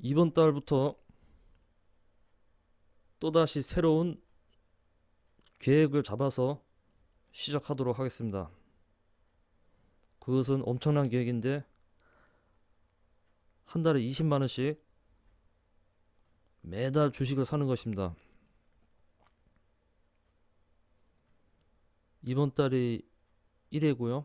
이번 달부터 또다시 새로운 계획을 잡아서 시작하도록 하겠습니다. 그것은 엄청난 계획인데 한 달에 20만 원씩 매달 주식을 사는 것입니다. 이번 달이 1회고요.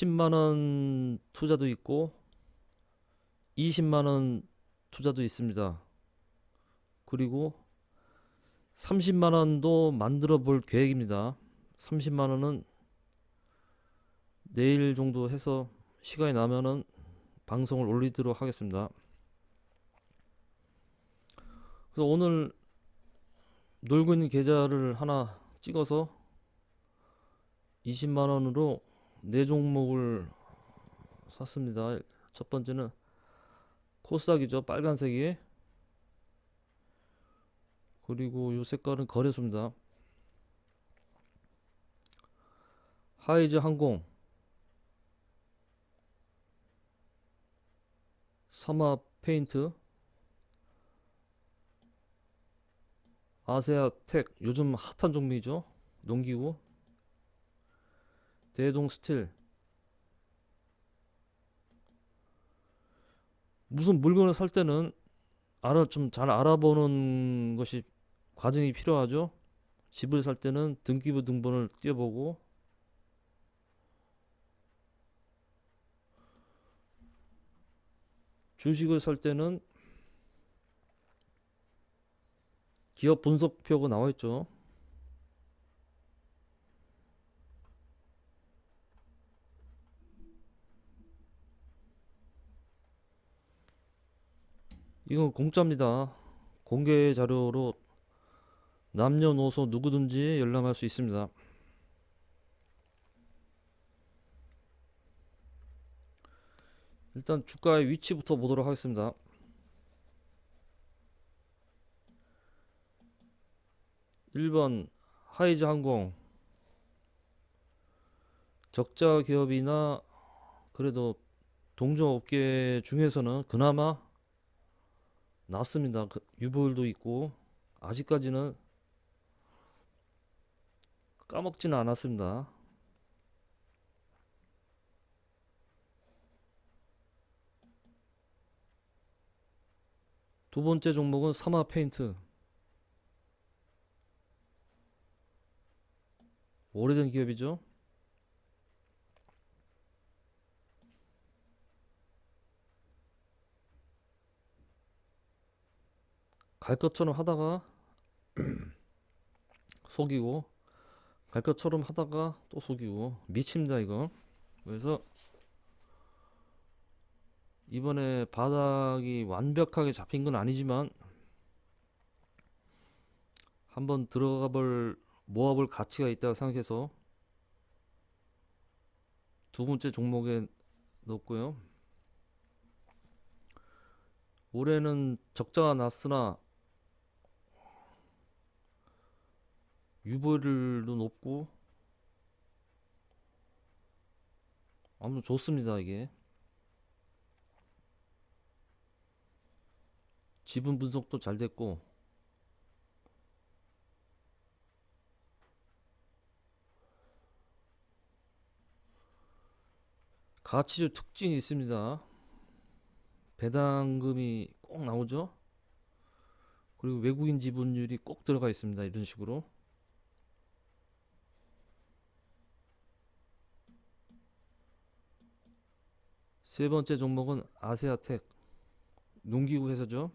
10만 원 투자도 있고 20만 원 투자도 있습니다. 그리고 30만 원도 만들어 볼 계획입니다. 30만 원은 내일 정도 해서 시간이 나면은 방송을 올리도록 하겠습니다. 그래서 오늘 놀고 있는 계좌를 하나 찍어서 20만 원으로 네 종목을 샀습니다. 첫 번째는 코스닥이죠. 빨간색이. 그리고 이 색깔은 거래소입니다. 하이즈 항공, 사마 페인트, 아세아 텍, 요즘 핫한 종목이죠. 농기구, 대동 스틸. 무슨 물건을 살 때는 알아 좀 잘 알아보는 것이 과정이 필요하죠. 집을 살 때는 등기부 등본을 띄워보고 주식을 살 때는 기업 분석표가 나와 있죠. 이건 공짜입니다. 공개 자료로 남녀노소 누구든지 열람할 수 있습니다. 일단 주가의 위치부터 보도록 하겠습니다. 일 번 하이즈 항공 적자 기업이나 그래도 동종업계 중에서는 그나마 낫습니다. 그 유보율도 있고 아직까지는 까먹지는 않았습니다. 두 번째 종목은 사마 페인트. 오래된 기업이죠. 갈 것처럼 하다가 속이고 갈 것처럼 하다가 또 속이고. 미칩니다 이거. 그래서 이번에 바닥이 완벽하게 잡힌 건 아니지만 한번 들어가 볼 모아 볼 가치가 있다고 생각해서 두 번째 종목에 넣었고요. 올해는 적자가 났으나 유보율도 높고 아무튼 좋습니다 이게. 지분 분석도 잘 됐고. 가치주 특징이 있습니다. 배당금이 꼭 나오죠? 그리고 외국인 지분율이 꼭 들어가 있습니다 이런 식으로 세 번째 종목은 아세아텍 농기구 회사죠.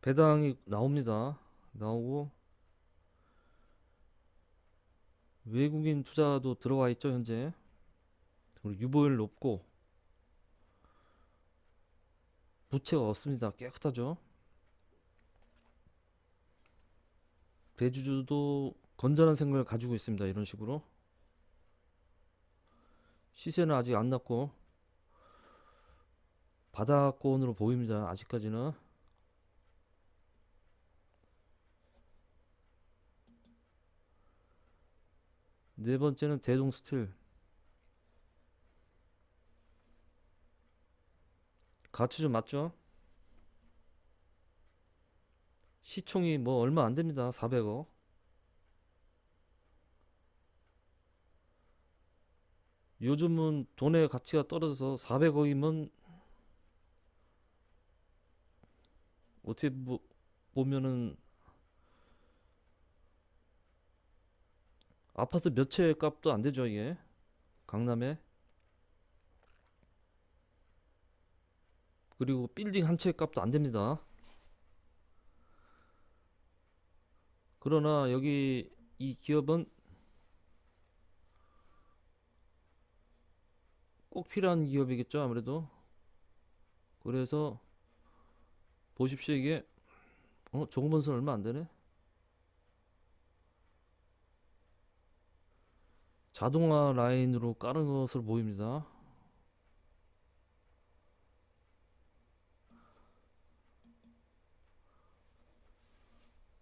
배당이 나옵니다. 나오고 외국인 투자도 들어와 있죠 현재. 그리고 유보율 높고 부채가 없습니다. 깨끗하죠. 대주주도 건전한 생각을 가지고 있습니다. 이런 식으로 시세는 아직 안 났고 바닥권으로 보입니다. 아직까지는 네 번째는 대동스틸 가치좀 맞죠? 시총이 뭐 얼마 안 됩니다. 400억. 요즘은 돈의 가치가 떨어져서 400억이면 어떻게 보, 보면은 아파트 몇 채 값도 안 되죠, 이게. 강남에. 그리고 빌딩 한 채 값도 안 됩니다. 그러나 여기 이 기업은 꼭 필요한 기업이겠죠, 아무래도. 그래서 보십시오, 이게 어, 조금만 선 얼마 안 되네. 자동화 라인으로 깔은 것으로 보입니다.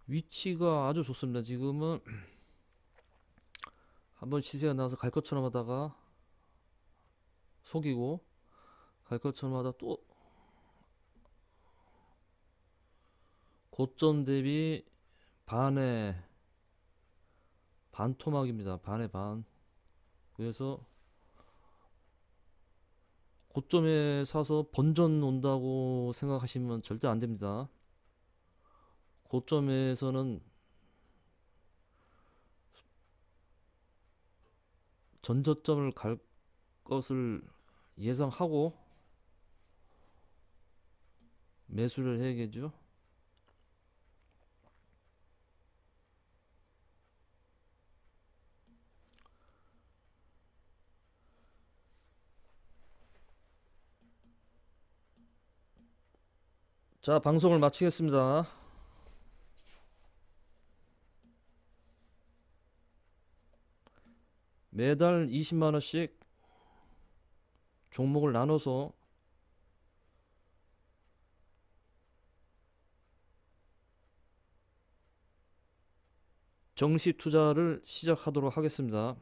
위치가 아주 좋습니다. 지금은 한번 시세가 나와서 갈 것처럼 하다가 속이고 갈 것처럼 하다 또 고점 대비 반에 반토막입니다. 반에 반. 그래서 고점에 사서 번전 온다고 생각하시면 절대 안 됩니다. 고점에서는 전저점을 갈 것을 예상하고 매수를 해야겠죠. 자, 방송을 마치겠습니다. 매달 20만 원씩 종목을 나눠서 정시 투자를 시작하도록 하겠습니다.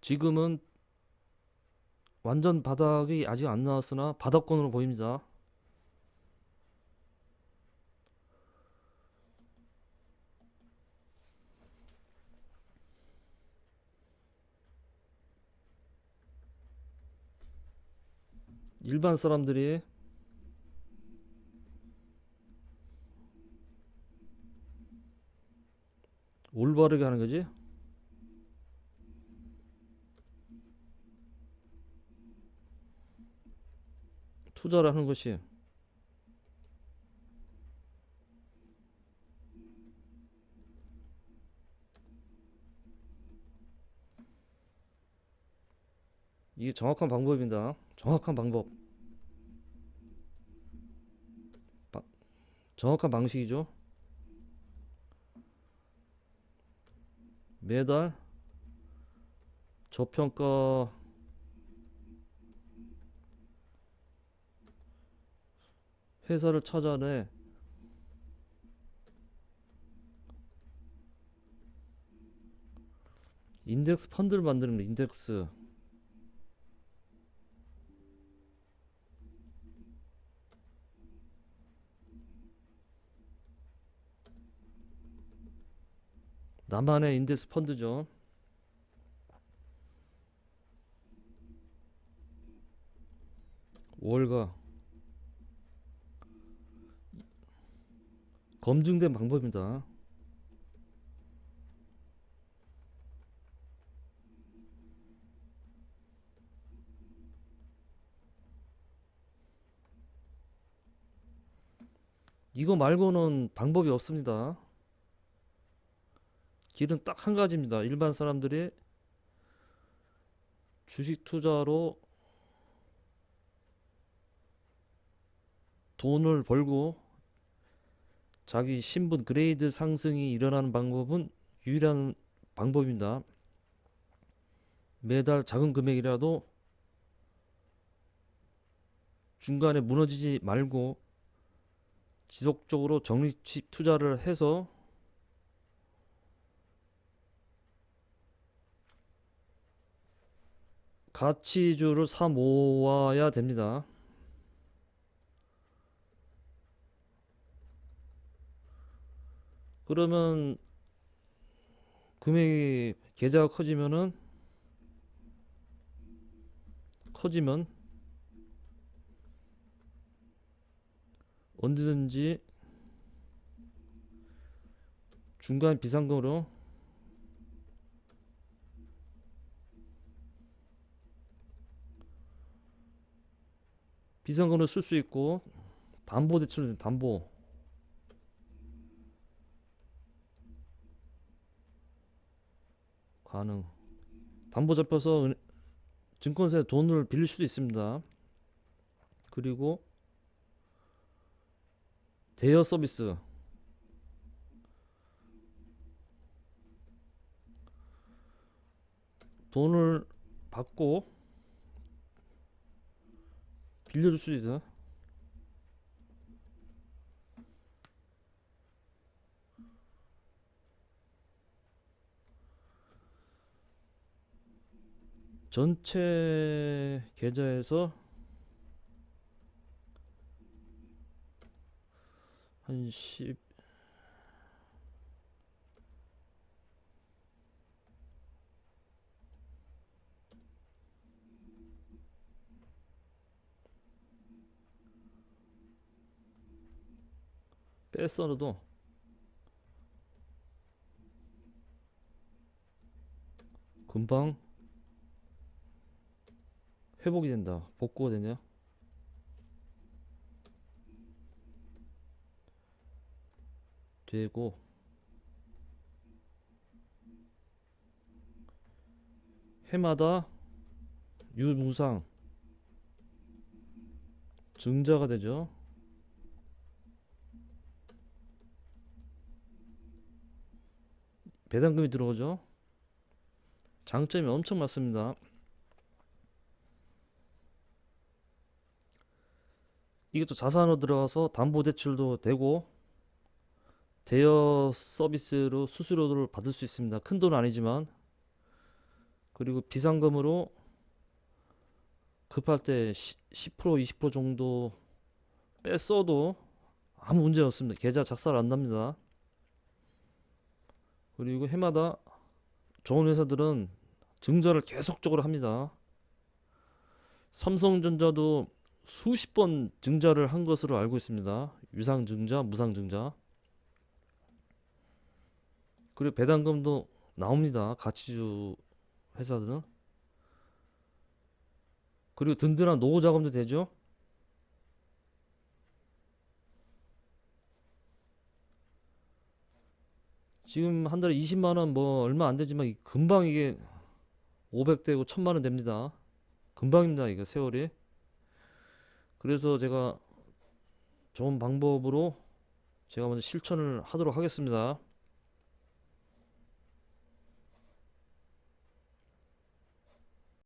지금은 완전 바닥이 아직 안 나왔으나 바닥권으로 보입니다. 일반 사람들이 올바르게 하는 거지. 투자를 하는 것이 이게 정확한 방법입니다. 정확한 방법. 정확한 방식이죠. 매달 저평가 회사를 찾아내 인덱스 펀드를 만드는 인덱스 나만의 인덱스 펀드죠. 월가 검증된 방법입니다. 이거 말고는 방법이 없습니다. 길은 딱 한 가지입니다. 일반 사람들이 주식 투자로 돈을 벌고 자기 신분 그레이드 상승이 일어나는 방법은 유일한 방법입니다. 매달 작은 금액이라도 중간에 무너지지 말고 지속적으로 적립 투자를 해서 가치주를 사 모아야 됩니다. 그러면 금액이 계좌가 커지면은 커지면 언제든지 중간 비상금으로 비상금으로 쓸 수 있고 담보 대출 담보. 가능. 담보 잡혀서 은- 증권사에 돈을 빌릴 수도 있습니다. 그리고 대여 서비스. 돈을 받고 빌려줄 수도 있다. 전체 계좌에서 한 10, 뺐어도 금방 회복이 된다. 복구가 되냐? 되고 해마다 유무상 증자가 되죠. 배당금이 들어오죠. 장점이 엄청 많습니다. 이것도 자산으로 들어가서 담보대출도 되고 대여 서비스로 수수료를 받을 수 있습니다. 큰 돈은 아니지만 그리고 비상금으로 급할 때 10% 20% 정도 뺐어도 아무 문제 없습니다. 계좌 작살 안 납니다. 그리고 해마다 좋은 회사들은 증자를 계속적으로 합니다. 삼성전자도 수십 번 증자를 한 것으로 알고 있습니다. 유상 증자, 무상 증자. 그리고 배당금도 나옵니다. 가치주 회사들은. 그리고 든든한 노후 자금도 되죠. 지금 한 달에 20만 원 뭐 얼마 안 되지만 이- 금방 이게 500대고 1000만 원 됩니다. 금방입니다. 이거 세월이. 그래서 제가 좋은 방법으로 제가 먼저 실천을 하도록 하겠습니다.